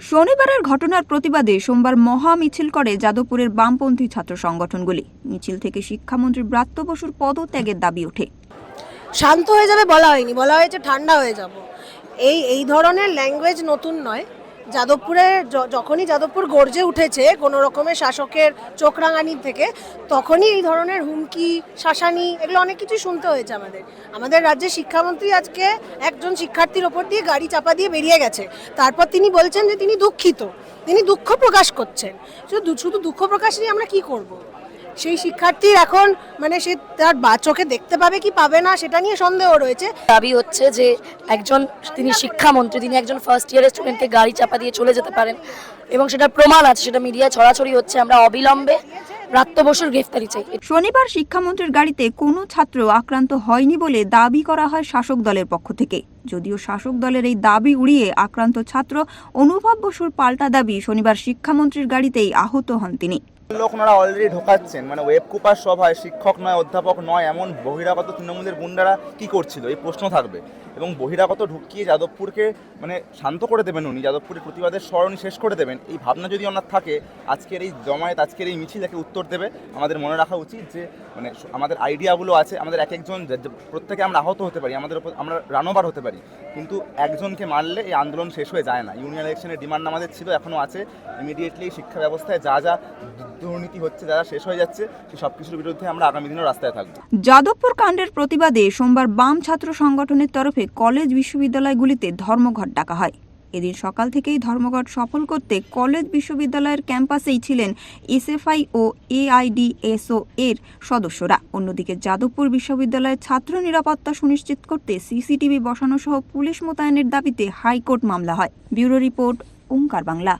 শনিবারের ঘটনার প্রতিবাদে সোমবার মহা মিছিল করে যাদবপুরের বামপন্থী ছাত্র সংগঠনগুলি। মিছিল থেকে শিক্ষামন্ত্রী ব্রাত্য বসুর পদত্যাগের দাবি ওঠে। শান্ত হয়ে যাবে বলা হয়নি, বলা হয়েছে ঠান্ডা হয়ে যাব। এই এই ধরনের ল্যাঙ্গুয়েজ নতুন নয়। যাদবপুরে যখনই যাদবপুর গর্জে উঠেছে কোনো রকমের শাসকের চোখ রাঙানির থেকে, তখনই এই ধরনের হুমকি, শাসানি এগুলো অনেক কিছুই শুনতে হয়েছে আমাদের। আমাদের রাজ্যের শিক্ষামন্ত্রী আজকে একজন শিক্ষার্থীর ওপর দিয়ে গাড়ি চাপা দিয়ে বেরিয়ে গেছে। তারপর তিনি বলছেন যে তিনি দুঃখিত, তিনি দুঃখ প্রকাশ করছেন। শুধু দুঃখ প্রকাশ নিয়ে আমরা কি করব? সেই শিক্ষার্থীর এখন মানে সে তার বা চোখে দেখতে পাবে কি পাবে না সেটা নিয়ে সন্দেহ রয়েছে। দাবি হচ্ছে যে একজন তিনি শিক্ষামন্ত্রী তিনি একজন ফার্স্ট ইয়ারের স্টুডেন্টকে গাড়ি চাপা দিয়ে চলে যেতে পারেন এবং সেটার প্রমাণ আছে সেটা মিডিয়ায় ছড়াছড়ি হচ্ছে। আমরা অবিলম্বে রাত্য বসুর গ্রেফতারি চাই। শনিবার শিক্ষামন্ত্রীর গাড়িতে কোনো ছাত্র আক্রান্ত হয়নি বলে দাবি করা হয় শাসক দলের পক্ষ থেকে। যদিও শাসক দলের এই দাবি উড়িয়ে আক্রান্ত ছাত্র অনুভব বসুর পাল্টা দাবি শনিবার শিক্ষামন্ত্রীর গাড়িতেই আহত হন তিনি। লোক ওনারা অলরেডি ঢোকাচ্ছেন। মানে ওয়েব কুপার সভায় শিক্ষক নয়, অধ্যাপক নয়, এমন বহিরাগত তৃণমূলের গুন্ডারা কি করছিল? এই প্রশ্ন থাকবে। এবং বহিরাগত ঢুকিয়ে যাদবপুরকে মানে শান্ত করে দেবেন উনি, যাদবপুরের প্রতিবাদের স্মরণী শেষ করে দেবেন, এই ভাবনা যদি ওনার থাকে, আজকের এই জমায়েত, আজকের এই মিছিল একে উত্তর দেবে। আমাদের মনে রাখা উচিত যে মানে আমাদের আইডিয়াগুলো আছে, আমাদের এক একজন প্রত্যেকে আমরা আহত হতে পারি, আমাদের উপর আমরা রানোবার হতে পারি, কিন্তু একজনকে মারলে এই আন্দোলন শেষ হয়ে যায় না। ইউনিয়ন ইলেকশনের ডিমান্ড আমাদের ছিল এখনও আছে। ইমিডিয়েটলি শিক্ষা ব্যবস্থায় যা যা দুর্নীতি হচ্ছে যা যা শেষ হয়ে যাচ্ছে সেই সব কিছুর বিরুদ্ধে আমরা আগামী দিনেও রাস্তায় থাকব। যাদবপুর কাণ্ডের প্রতিবাদে সোমবার বাম ছাত্র সংগঠনের তরফে কলেজ বিশ্ববিদ্যালয়গুলিতে ধর্মঘট ডাকা হয়। এদিন সকাল থেকেই ধর্মঘট সফল করতে কলেজ বিশ্ববিদ্যালয়ের ক্যাম্পাসেই ছিলেন এসএফআই ও এআইডিএসও এর সদস্যরা। অন্যদিকে যাদবপুর বিশ্ববিদ্যালয়ের ছাত্র নিরাপত্তা সুনিশ্চিত করতে সিসিটিভি বসানো সহ পুলিশ মোতায়েনের দাবিতে হাইকোর্ট মামলা হয়। Bureau report, Onkar Bangla.